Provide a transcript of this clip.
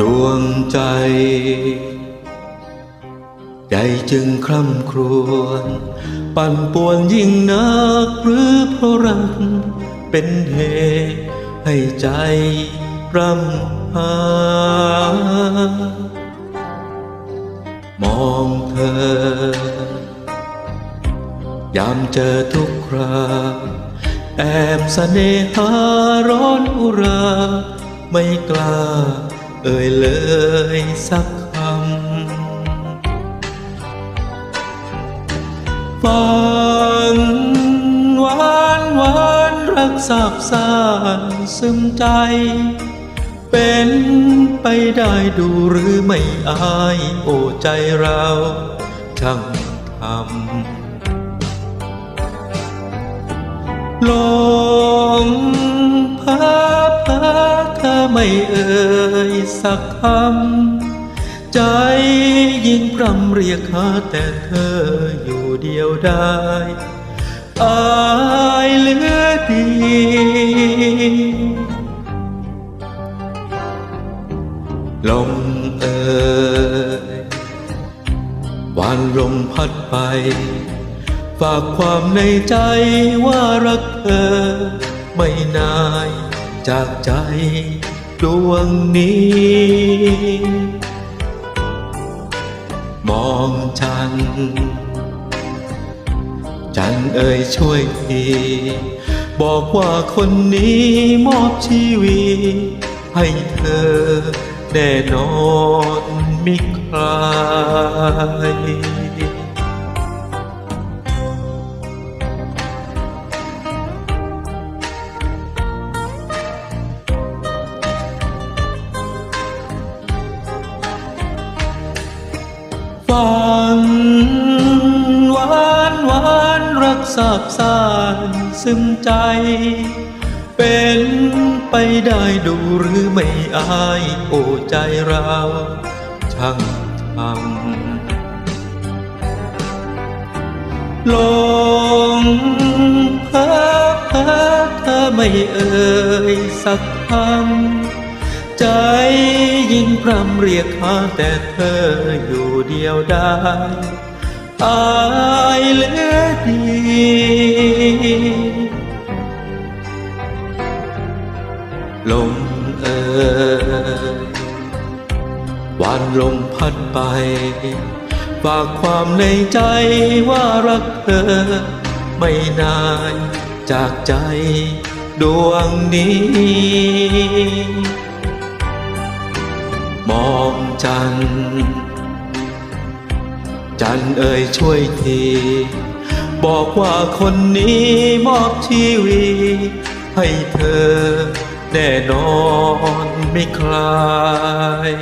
ดวงใจ ใจจึงคร่ำครวญปั่นป่วนยิ่งนักหรือเพราะรักเป็นเหตุให้ใจรำหามองเธอยามเจอทุกคราแอบเสน่หาร้อนอุรา ไม่กล้า เอ่ยเลยสักคำฟังหวานหวานรักสาบสานซึมใจ เป็นไปได้ดูหรือไม่อาย โอ้ใจเราช่างทำลมพัดพา ไม่เอ่ยสักคำ ใจยิ่งพรำเรียกหาแต่เธออยู่เดียวได้อายเหลือดีลมเอ่ยวันลมพัดไป ฝากความในใจว่ารักเธอ ไม่นายจากใจ ดวงนี้ มองฉัน จันเอ่ยช่วยทีบอกว่าคนนี้มอบชีวิตให้เธอแน่นอนมิใคร ฝันหวานหวานรักสาบสานซึมใจ เป็นไปได้ดูหรือไม่อายโอ้ใจเราช่างทำลงเพ้อเพ้อเธอไม่เอ่ยสักคำใจ ยิ่งพร่ำเรียกหาแต่เธออยู่เดียวได้อายเหลือดีลมเอ่ยวันลมพัดไปฝากความในใจว่ารักเธอ ไม่นานจากใจดวงนี้ องจัน จันเอ่ยช่วยที บอกว่าคนนี้มอบชีวีให้เธอแน่นอนไม่คลาย